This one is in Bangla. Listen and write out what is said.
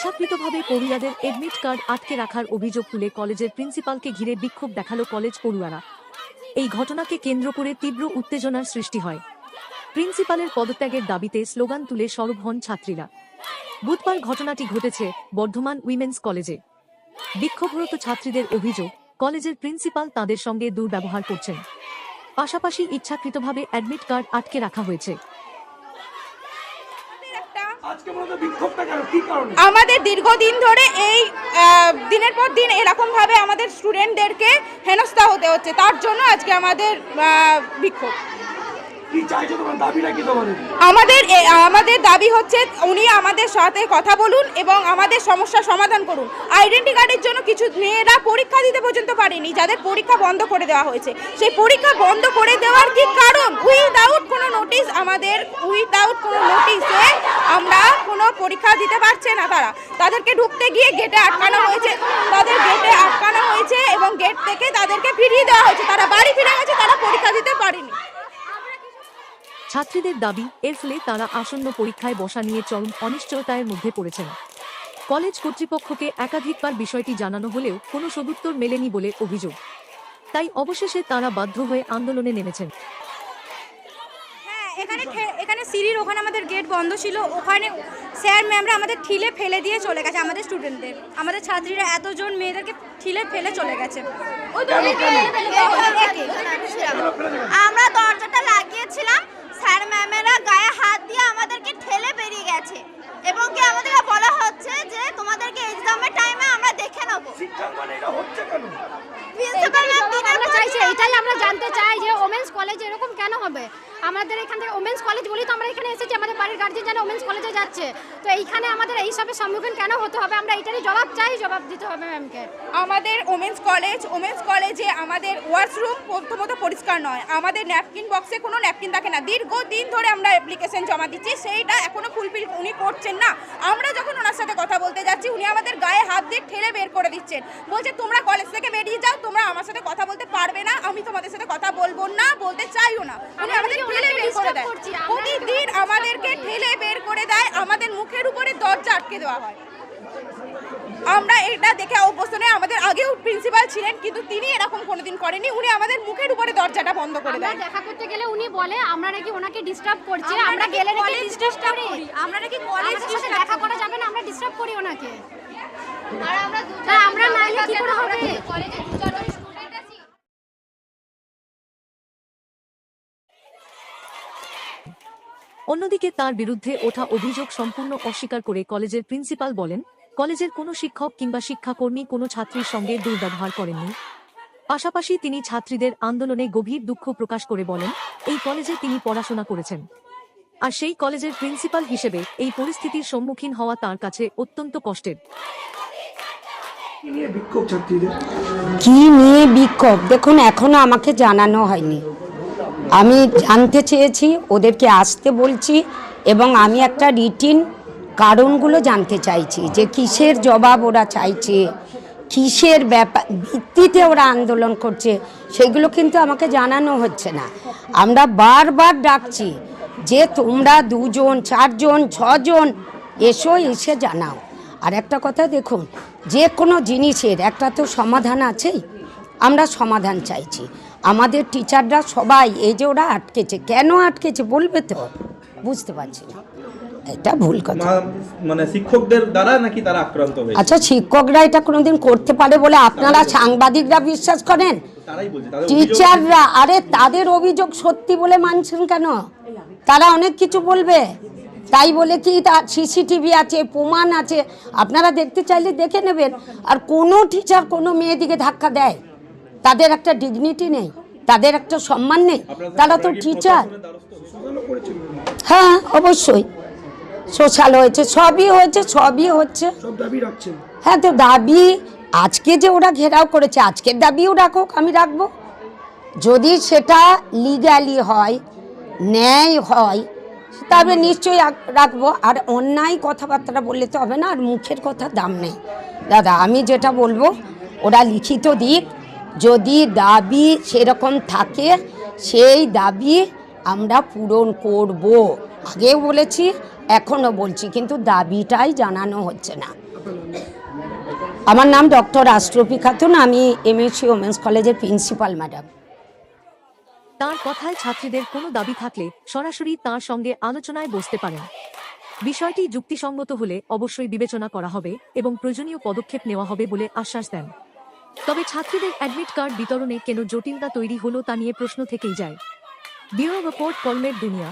ইচ্ছাকৃতভাবে পড়ুয়াদের এডমিট কার্ড আটকে রাখার অভিযোগ তুলে কলেজের প্রিন্সিপালকে ঘিরে বিক্ষোভ দেখাল কলেজ পড়ুয়ারা। এই ঘটনাকে কেন্দ্র করে তীব্র উত্তেজনার সৃষ্টি হয়। প্রিন্সিপালের পদত্যাগের দাবিতে স্লোগান তুলে সরব হন ছাত্রীরা। বুধবার ঘটনাটি ঘটেছে বর্ধমান উইমেন্স কলেজে। বিক্ষোভরত ছাত্রীদের অভিযোগ, কলেজের প্রিন্সিপাল তাদের সঙ্গে দুর্ব্যবহার করছেন। পাশাপাশি ইচ্ছাকৃতভাবে অ্যাডমিট কার্ড আটকে রাখা হয়েছে আজকে মূলত বিক্ষোভটা কেন কি কারণে আমাদের দীর্ঘদিন ধরে এই দিনের পর দিন এরকমভাবে আমাদের স্টুডেন্টদেরকে হেনস্থা হতে হচ্ছে। তার জন্য আজকে আমাদের বিক্ষোভ। আমাদের আমাদের দাবি হচ্ছে উনি আমাদের সাথে কথা বলুন এবং আমাদের সমস্যার সমাধান করুন। আইডেন্টি কার্ডের জন্য কিছু মেয়েরা পরীক্ষা দিতে পর্যন্ত পারেনি যাদের পরীক্ষা বন্ধ করে দেওয়া হয়েছে। সেই পরীক্ষা বন্ধ করে দেওয়ার কি কারণ উইদাউট কোনো নোটিশ আমাদের উইদাউট কোনো নোটিশে আমরা কোনো পরীক্ষা দিতে তারা। তাদেরকে ঢুকতে গিয়ে গেটে আটকানো হয়েছে। তাদের গেটে আটকানো হয়েছে এবং গেট থেকে তাদেরকে ফিরিয়ে দেওয়া হয়েছে। তারা বাড়ি ফিরে গেছে, তারা পরীক্ষা দিতে পারেনি। ছাত্রীদের দাবি, এর ফলে তারা আসন্ন পরীক্ষায় বসা নিয়ে চরম অনিশ্চয়তার মধ্যে পড়েছেন। কলেজ কর্তৃপক্ষকে একাধিকবার বিষয়টি জানানো হলেও কোনো সদুত্তর মেলেনি বলে অভিযোগ। তাই অবশেষে তারা বাধ্য হয়ে আন্দোলনে নেমেছেন। এখানে ঠে- এখানে সিঁড়ির ওখানে আমাদের গেট বন্ধ ছিল। ওখানে স্যার ম্যামরা আমাদের ঠিলে ফেলে দিয়ে চলে গেছে আমাদের স্টুডেন্টদের আমাদের ছাত্রীরা এতজন মেয়েদেরকে ঠিলে ফেলে চলে গেছে। আমরা দরজাটা লাগিয়েছিলাম স্যার ম্যামেরা গায়ে হাত দিয়ে আমাদেরকে ঠেলে বেরিয়ে গেছে। এবং কি আমাদেরকে বলা হচ্ছে যে তোমাদেরকে এক্সামের টাইমে আমরা দেখে নেব। শিক্ষাঙ্গনে এটা হচ্ছে কেন? প্রিন্সিপাল ম্যাম দিনের আমরা চাইছি এটাই আমরা জানতে চাই যে ওমেন্স কলেজ এরকম কেন হবে? আমাদের এখান থেকে ওমেন্স কলেজ বলি তো আমরা এখানে এসেছি আমাদের বাড়ির গার্জেন যেন ওমেন্স কলেজে যাচ্ছে। তো এইখানে আমাদের এই সবের সম্মুখীন কেন হতে হবে? আমরা এটারই জবাব চাই জবাব দিতে হবে ম্যামকে আমাদের ওমেন্স কলেজ ওমেন্স কলেজে আমাদের ওয়াশরুম প্রথমত পরিষ্কার নয়। আমাদের ন্যাপকিন বক্সে কোনো ন্যাপকিন থাকে না। দীর্ঘদিন ধরে আমরা অ্যাপ্লিকেশন জমা দিচ্ছি সেইটা এখনও ফুলফিল উনি করছেন না। আমরা যখন ওনার সাথে কথা বলতে যাচ্ছি উনি আমাদের গায়ে হাত দিয়ে ঠেলে বের করে দিচ্ছেন। বলছে তোমরা কলেজ থেকে বেরিয়ে যাও তোমরা আমার সাথে কথা বলতে পারবে না। আমি তোমাদের সাথে কথা বলব না বলতে চাইও না। উনি আমাদের ঠেলে বের করে দেয়। প্রতিদিন আমাদেরকে ঠেলে বের করে দেয় আমাদের মুখের উপরে দরজা আটকে দেওয়া হয়। আমরা এটা দেখে অভ্যস্ত নই আমাদের আগেও প্রিন্সিপাল ছিলেন কিন্তু তিনি এরকম কোনোদিন করেনি উনি আমাদের মুখের উপরে দরজাটা বন্ধ করে দেন দেখা করতে গেলে উনি বলে আমরা নাকি ওনাকে ডিস্টার্ব করছি আমরা গেলে নাকি ডিস্টার্ব করি। আমরা নাকি আমাদের সাথে দেখা করা। যাবে না আমরা ডিস্টার্ব করি ওনাকে। আর আমরা আমরা না কি করে হবে? কলেজে দু চারজন স্টুডেন্ট আছি অন্যদিকে তার বিরুদ্ধে ওঠা অভিযোগ সম্পূর্ণ অস্বীকার করে কলেজের প্রিন্সিপাল বলেন কলেজের কোনো শিক্ষক কিংবা শিক্ষাকর্মী কোনো ছাত্রীর সঙ্গে দুর্ব্যবহার করেননি। পাশাপাশি তিনি ছাত্রীদের আন্দোলনে গভীর দুঃখ প্রকাশ করে বলেন এই কলেজে তিনি পড়াশোনা করেছেন। আর সেই কলেজের প্রিন্সিপাল হিসেবে এই পরিস্থিতির সম্মুখীন হওয়া তার কাছে অত্যন্ত কষ্টের। কি নিয়ে বিক্ষোভ ছাত্রীদের? কি নিয়ে বিক্ষোভ? দেখুন এখনও আমাকে জানানো হয়নি। আমি জানতে চেয়েছি, ওদেরকে আসতে বলছি এবং আমি একটা রিটিন কারণগুলো জানতে চাইছি যে কিসের জবাব ওরা চাইছে, কিসের ব্যাপার ভিত্তিতে ওরা আন্দোলন করছে, সেগুলো কিন্তু আমাকে জানানো হচ্ছে না। আমরা বারবার ডাকছি যে তোমরা দুজন, চারজন, ছজন এসো, এসে জানাও। আর একটা কথা দেখুন, যে কোনো জিনিসের একটা তো সমাধান আছেই, আমরা সমাধান চাইছি। আমাদের টিচাররা সবাই এই যে ওরা আটকেছে কেন আটকেছে বলবে তো? বুঝতে পারছি না। এটা ভুল কথা। মানে শিক্ষকদের দ্বারা নাকি তারা আক্রান্ত হয়েছে? আচ্ছা শিক্ষকরা এটা কোনোদিন করতে পারে বলে আপনারা সাংবাদিকরা বিশ্বাস করেন? টিচাররা আরে তাদের অভিযোগ সত্যি বলে মানছেন কেন? তারা অনেক কিছু বলবে। তাই বলে কি তার সিসিটিভি আছে প্রমাণ আছে? আপনারা দেখতে চাইলে দেখে নেবেন। আর কোনো টিচার কোনো মেয়েদিকে ধাক্কা দেয়? তাদের একটা ডিগনিটি নেই তাদের একটা সম্মান নেই তারা তো টিচার হ্যাঁ অবশ্যই। সোশ্যাল হয়েছে সবই হয়েছে সবই হচ্ছে। সব দাবি রাখছেন? হ্যাঁ তো দাবি আজকে যে ওরা ঘেরাও করেছে আজকের দাবিও রাখুক আমি রাখব। যদি সেটা লিগ্যালি হয় ন্যায় হয় তবে নিশ্চয়ই রাখব। আর অন্যায় কথাবার্তা বললে তো হবে না আর মুখের কথা দাম নেই। দাদা আমি যেটা বলব ওরা লিখিত দিক যদি দাবি সেরকম থাকে, সেই দাবি আমরা পূরণ করব। আগেও বলেছি, এখনও বলছি, কিন্তু দাবিটাই জানানো হচ্ছে না। আমার নাম ডক্টর আশ্রফি খাতুন, আমি এমএসসি ওমেন্স কলেজের প্রিন্সিপাল ম্যাডাম তার কথায় ছাত্রীদের কোনো দাবি থাকলে সরাসরি তার সঙ্গে আলোচনায় বসতে পারেন। বিষয়টি যুক্তিসঙ্গত হলে অবশ্যই বিবেচনা করা হবে এবং প্রয়োজনীয় পদক্ষেপ নেওয়া হবে বলে আশ্বাস দেন। তবে ছাত্রীদের অ্যাডমিট কার্ড বিতরণে কেন জটিলতা তৈরি হলো তা নিয়ে প্রশ্ন থেকেই যায়। ব্যুরো রিপোর্ট কলমের দুনিয়া।